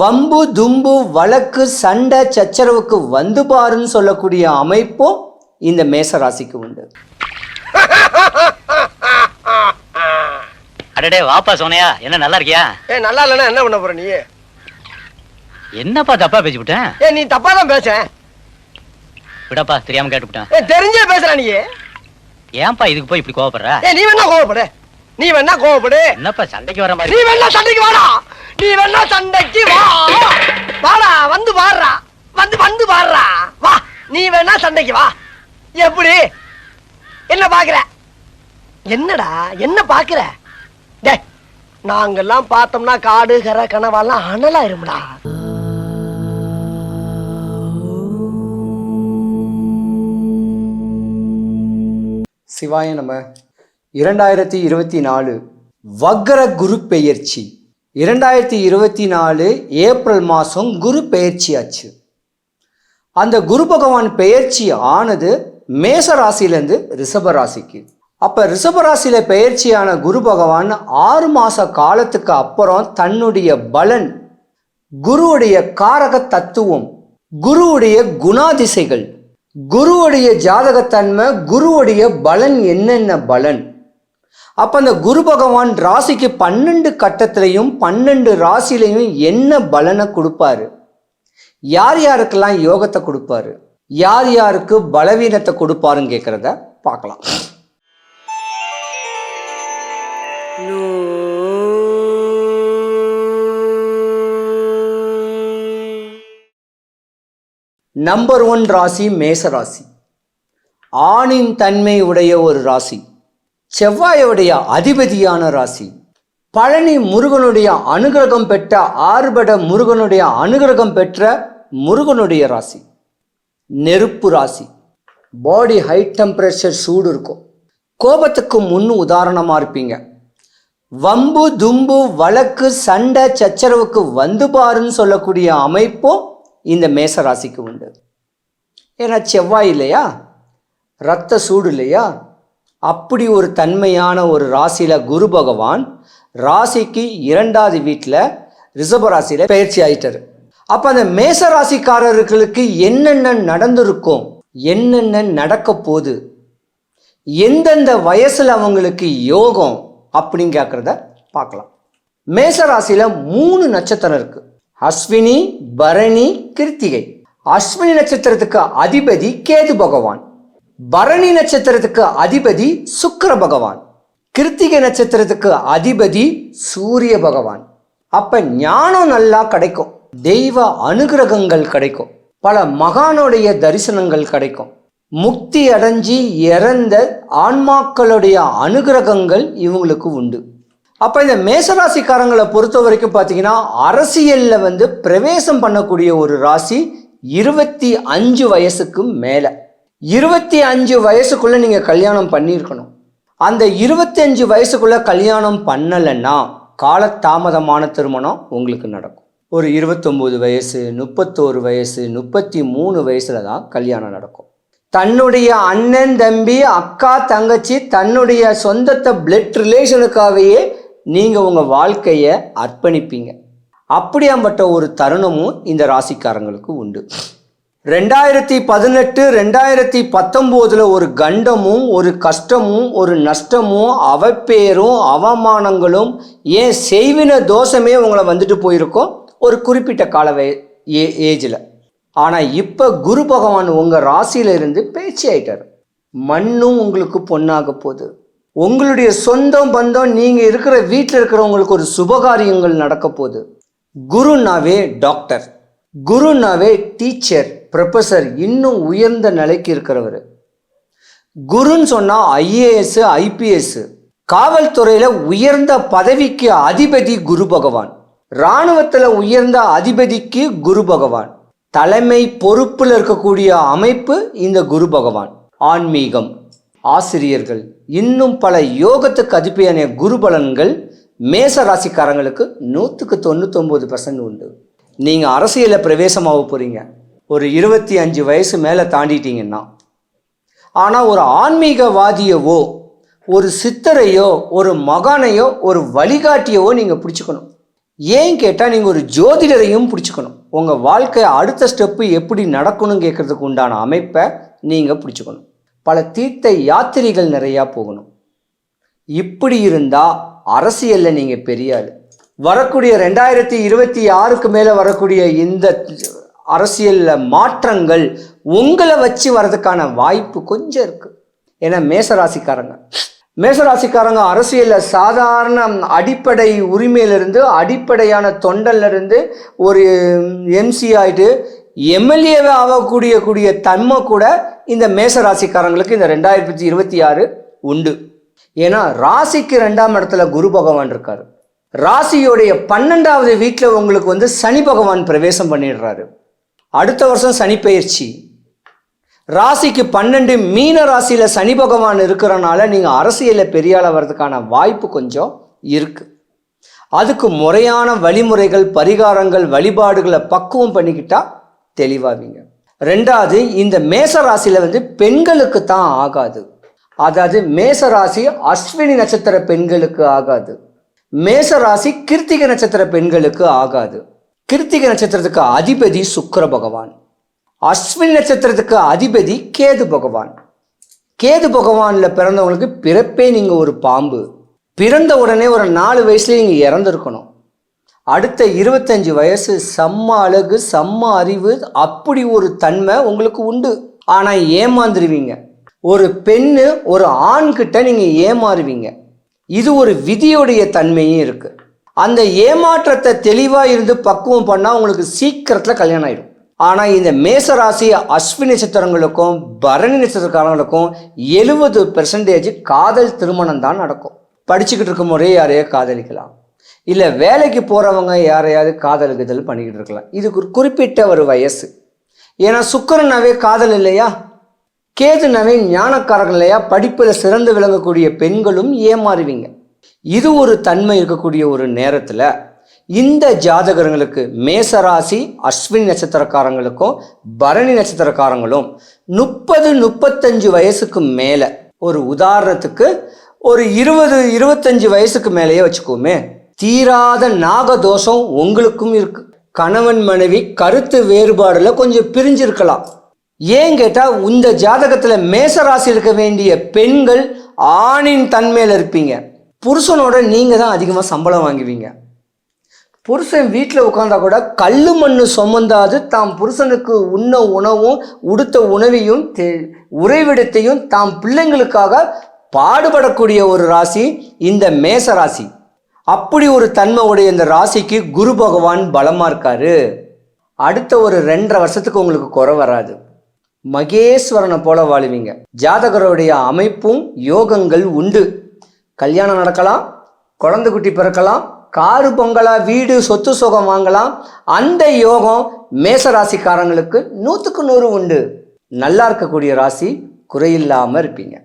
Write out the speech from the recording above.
வம்பு தும்பு வழக்கு சண்டை சச்சரவுக்கு வந்து பாருன்னு சொல்லக்கூடிய அமைப்பும் இந்த மேச ராசிக்கு உண்டு. அடடே வாப்பா சோனையா என்ன நல்லா இருக்கியா? ஏ நல்லா இல்லைன்னா என்ன பண்ண போற நீ? என்னப்பா தப்பா பேசி விட்டேன் ஏ நீ தப்பா தான் பேச. விடப்பா தெரியாம கேட்டுவிட்டேன் ஏ தெரிஞ்சே பேசுற நீ. ஏன்பா இதுக்கு போய் இப்படி கோவப்படுற? ஏ நீ வேணா கோவப்படு. நீ வேணா கோவப்படு. என்னப்பா சண்டைக்கு வர நீ மாதிரி வேணா சண்டைக்கு வாடா. நீ வேணா சண்டைக்கு வா. வாடா வந்து பாடுறா. வந்து வந்து பாடுறா. வா நீ வேணா சண்டைக்கு வா. எப்படி? என்ன பாக்குற? என்னடா என்ன பாக்குற? டே நாங்கெல்லாம் பார்த்தோம்னா காடு கரை கனவாலாம் அனலா இருமுடா. சிவாய நம்ம இரண்டாயிரத்தி இருபத்தி நாலு வக்ர குரு பெயர்ச்சி இரண்டாயிரத்தி இருபத்தி நாலு ஏப்ரல் மாதம் குரு பெயர்ச்சி ஆச்சு அந்த குரு பகவான் பெயர்ச்சி ஆனது மேச ராசியிலேருந்து ரிஷப ராசிக்கு அப்போ ரிஷப ராசியில் பெயர்ச்சியான குரு பகவான் ஆறு மாத காலத்துக்கு அப்புறம் தன்னுடைய பலன் குருவுடைய காரக தத்துவம் குருவுடைய குணாதிசைகள் குருவுடைய ஜாதகத்தன்மை குருவுடைய பலன் என்னென்ன பலன்? அப்போ அந்த குரு பகவான் ராசிக்கு பன்னெண்டு கட்டத்திலையும் பன்னெண்டு ராசிலையும் என்ன பலனை கொடுப்பாரு? யார் யாருக்கெல்லாம் யோகத்தை கொடுப்பாரு? யார் யாருக்கு பலவீனத்தை கொடுப்பாருன்னு கேட்குறத பார்க்கலாம். நம்பர் ஒன் ராசி மேச ராசி. ஆணின் தன்மை உடைய ஒரு ராசி. செவ்வாயுடைய அதிபதியான ராசி. பழனி முருகனுடைய அனுகிரகம் பெற்ற ஆறுபட முருகனுடைய அனுகிரகம் பெற்ற முருகனுடைய ராசி. நெருப்பு ராசி. பாடி ஹை டெம்பரேச்சர் சூடு இருக்கும். கோபத்துக்கு முன் உதாரணமாக இருப்பீங்க. வம்பு தும்பு வழக்கு சண்டை சச்சரவுக்கு வந்து பாருன்னு சொல்லக்கூடிய அமைப்பும் இந்த மேச ராசிக்கு உண்டு. ஏன்னா செவ்வாய் இல்லையா? ரத்த சூடு இல்லையா? அப்படி ஒரு தன்மையான ஒரு ராசியில் குரு பகவான் ராசிக்கு இரண்டாவது வீட்டில் ரிஷப ராசியில் பயிற்சி ஆயிட்டாரு. அப்போ அந்த மேச ராசிக்காரர்களுக்கு என்னென்ன நடந்திருக்கும் என்னென்ன நடக்க போகுது எந்தெந்த வயசில் அவங்களுக்கு யோகம் அப்படின்னு கேட்குறத பார்க்கலாம் மேச ராசியில் மூணு நட்சத்திரம் இருக்கு. அஸ்வினி பரணி கிருத்திகை. அஸ்வினி நட்சத்திரத்துக்கு அதிபதி கேது பகவான். பரணி நட்சத்திரத்துக்கு அதிபதி சுக்கிர பகவான். கிருத்திகை நட்சத்திரத்துக்கு அதிபதி சூரிய பகவான். அப்ப ஞானம் நல்லா கிடைக்கும். தெய்வ அனுகிரகங்கள் கிடைக்கும். பல மகானுடைய தரிசனங்கள் கிடைக்கும். முக்தி அடைஞ்சி இறந்த ஆன்மாக்களுடைய அனுகிரகங்கள் இவங்களுக்கு உண்டு. அப்போ இந்த மேசராசிக்காரங்களை பொறுத்த வரைக்கும் பார்த்தீங்கன்னா அரசியலில் வந்து பிரவேசம் பண்ணக்கூடிய ஒரு ராசி இருபத்தி அஞ்சு வயசுக்கு மேலே. இருபத்தி அஞ்சு வயசுக்குள்ளே நீங்கள் கல்யாணம் பண்ணியிருக்கணும். அந்த இருபத்தி அஞ்சு வயசுக்குள்ளே கல்யாணம் பண்ணலைன்னா காலத்தாமதமான திருமணம் உங்களுக்கு நடக்கும். ஒரு இருபத்தொம்போது வயசு முப்பத்தோரு வயசு முப்பத்தி மூணு வயசில் தான் கல்யாணம் நடக்கும். தன்னுடைய அண்ணன் தம்பி அக்கா தங்கச்சி தன்னுடைய சொந்தத்தை பிளட் ரிலேஷனுக்காகவே நீங்கள் உங்கள் வாழ்க்கையை அர்ப்பணிப்பீங்க. அப்படியாம்பட்ட ஒரு தருணமும் இந்த ராசிக்காரங்களுக்கு உண்டு. ரெண்டாயிரத்தி பதினெட்டு ரெண்டாயிரத்தி பத்தொம்போதில் ஒரு கண்டமும் ஒரு கஷ்டமும் ஒரு நஷ்டமும் அவப்பேரும் அவமானங்களும் ஏன் செய்வின தோஷமே உங்களை வந்துட்டு போயிருக்கோம்? ஒரு குறிப்பிட்ட கால வே ஏ ஏஜில். ஆனால் இப்போ குரு பகவான் உங்கள் ராசியில இருந்து பேச்சு ஆயிட்டார். மண்ணும் உங்களுக்கு பொண்ணாக போகுது. உங்களுடைய சொந்தம் பந்தம் நீங்கள் இருக்கிற வீட்டில் இருக்கிறவங்களுக்கு ஒரு சுபகாரியங்கள் நடக்க போகுது. குருனாவே டாக்டர். குருனாவே டீச்சர். ப்ரொஃபஸர் இன்னும் உயர்ந்த நிலைக்கு இருக்கிறவர். குருன்னு சொன்னால் ஐஏஎஸ் ஐபிஎஸ் காவல்துறையில் உயர்ந்த பதவிக்கு அதிபதி குரு பகவான். இராணுவத்தில் உயர்ந்த அதிபதிக்கு குரு பகவான். தலைமை பொறுப்பில் இருக்கக்கூடிய அமைப்பு இந்த குரு பகவான். ஆன்மீகம். ஆசிரியர்கள். இன்னும் பல யோகத்துக்கு அதிபதியான குரு பலன்கள் மேச ராசிக்காரங்களுக்கு நூற்றுக்கு தொண்ணூத்தொம்பது பர்சன்ட் உண்டு. நீங்கள் அரசியலில் பிரவேசமாக போகிறீங்க ஒரு இருபத்தி அஞ்சு வயசு மேலே தாண்டிட்டீங்கன்னா ஆனால் ஒரு ஆன்மீகவாதியவோ ஒரு சித்தரையோ ஒரு மகானையோ ஒரு வழிகாட்டியவோ நீங்கள் பிடிச்சிக்கணும். ஏன் கேட்டால் நீங்கள் ஒரு ஜோதிடரையும் பிடிச்சிக்கணும். உங்கள் வாழ்க்கை அடுத்த ஸ்டெப்பு எப்படி நடக்கணும் கேட்குறதுக்கு உண்டான அமைப்பை நீங்கள் பிடிச்சிக்கணும். பல தீர்த்த யாத்திரைகள் நிறையா போகணும். இப்படி இருந்தால் அரசியலில் நீங்கள் பெரிய ஆள். வரக்கூடிய ரெண்டாயிரத்தி இருபத்தி ஆறுக்கு மேலே வரக்கூடிய இந்த அரசியலில் மாற்றங்கள் உங்களை வச்சு வர்றதுக்கான வாய்ப்பு கொஞ்சம் இருக்குது ஏன்னா மேசராசிக்காரங்க. மேசராசிக்காரங்க அரசியலில் சாதாரண அடிப்படை உரிமையிலிருந்து அடிப்படையான தொண்டல்ல இருந்து ஒரு எம்சி ஆயிட்டு எம்எல்ஏவே ஆகக்கூடிய கூடிய தன்மை கூட இந்த மேசராசிக்காரங்களுக்கு இந்த ரெண்டாயிரத்தி இருபத்தி ஆறு உண்டு. ஏன்னா ராசிக்கு ரெண்டாம் இடத்துல குரு பகவான் இருக்காரு. ராசியோடைய பன்னெண்டாவது வீட்டில் உங்களுக்கு வந்து சனி பகவான் பிரவேசம் பண்ணிடுறாரு. அடுத்த வருஷம் சனி பயிற்சி ராசிக்கு பன்னெண்டு மீன ராசியில் சனி பகவான் இருக்கிறனால நீங்கள் அரசியலில் பெரிய வர்றதுக்கான வாய்ப்பு கொஞ்சம் இருக்குது அதுக்கு முறையான வழிமுறைகள் பரிகாரங்கள் வழிபாடுகளை பக்குவம் பண்ணிக்கிட்டா தெளிவாவீங்க. ரெண்டாவது இந்த மேச ராசியில் வந்து பெண்களுக்கு தான் ஆகாது. அதாவது மேச ராசி அஸ்வினி நட்சத்திர பெண்களுக்கு ஆகாது. மேச ராசி கிருத்திகை நட்சத்திர பெண்களுக்கு ஆகாது. கிருத்திகை நட்சத்திரத்துக்கு அதிபதி சுக்கர பகவான். அஸ்வினி நட்சத்திரத்துக்கு அதிபதி கேது பகவான். கேது பகவானில் பிறந்தவங்களுக்கு பிறப்பே நீங்கள் ஒரு பாம்பு. பிறந்த உடனே ஒரு நாலு வயசுலேயே நீங்கள் இறந்துருக்கணும். அடுத்த இருபத்தஞ்சு வயசு செம்ம அழகு செம்ம அறிவு அப்படி ஒரு தன்மை உங்களுக்கு உண்டு. ஆனால் ஏமாந்துருவீங்க. ஒரு பெண்ணு ஒரு ஆண்கிட்ட நீங்கள் ஏமாறுவீங்க. இது ஒரு விதியுடைய தன்மையும் இருக்குது அந்த ஏமாற்றத்தை தெளிவாக இருந்து பக்குவம் பண்ணால் உங்களுக்கு சீக்கிரத்தில் கல்யாணம் ஆயிடும். ஆனால் இந்த மேசராசி அஸ்வினி நட்சத்திரங்களுக்கும் பரணி நட்சத்திரக்காரங்களுக்கும் எழுபது பெர்சன்டேஜ் காதல் திருமணம் தான் நடக்கும். படிச்சுக்கிட்டு இருக்கும் முறையே யாரையோ காதலிக்கலாம். இல்லை வேலைக்கு போகிறவங்க யாரையாவது காதலுக்குதல் பண்ணிக்கிட்டு இருக்கலாம். இதுக்கு ஒரு குறிப்பிட்ட ஒரு வயசு. ஏன்னா சுக்கரனாவே காதல் இல்லையா? கேதுனாவே ஞானக்காரர்கள் இல்லையா? படிப்பில் சிறந்து விளங்கக்கூடிய பெண்களும் ஏமாறுவீங்க. இது ஒரு தன்மை இருக்கக்கூடிய ஒரு நேரத்தில் இந்த ஜாதகர்களுக்கு மேசராசி அஸ்வினி நட்சத்திரக்காரங்களுக்கும் பரணி நட்சத்திரக்காரங்களும் முப்பது முப்பத்தஞ்சு வயசுக்கு மேலே ஒரு உதாரணத்துக்கு ஒரு இருபது இருபத்தஞ்சு வயசுக்கு மேலேயே வச்சுக்கோமே. தீராத நாகதோஷம் உங்களுக்கும் இருக்கு. கணவன் மனைவி கருத்து வேறுபாடுல கொஞ்சம் பிரிஞ்சிருக்கலாம். ஏன் கேட்டால் இந்த ஜாதகத்தில் மேசராசி இருக்க வேண்டிய பெண்கள் ஆணின் தன்மையில் இருப்பீங்க. புருஷனோட நீங்கள் தான் அதிகமாக சம்பளம் வாங்குவீங்க. புருஷன் வீட்டில் உட்காந்தா கூட கல் மண்ணு சுமந்தாது தாம் புருஷனுக்கு உண்ண உணவும் உடுத்த உணவையும் தே- உறைவிடத்தையும் தாம் பிள்ளைங்களுக்காக பாடுபடக்கூடிய ஒரு ராசி இந்த மேச ராசி. அப்படி ஒரு தன்மை உடைய இந்த ராசிக்கு குரு பகவான் பலமாக இருக்காரு. அடுத்த ஒரு ரெண்டரை வருஷத்துக்கு உங்களுக்கு குறை வராது. மகேஸ்வரனை போல வாழுவீங்க. ஜாதகருடைய அமைப்பும் யோகங்கள் உண்டு. கல்யாணம் நடக்கலாம் குழந்தை குட்டி பிறக்கலாம் காரு பொங்கலா வீடு சொத்து சுகம் வாங்கலாம். அந்த யோகம் மேச ராசிக்காரங்களுக்கு நூற்றுக்கு நூறு உண்டு. நல்லா இருக்கக்கூடிய ராசி குறையில்லாமல் இருப்பீங்க.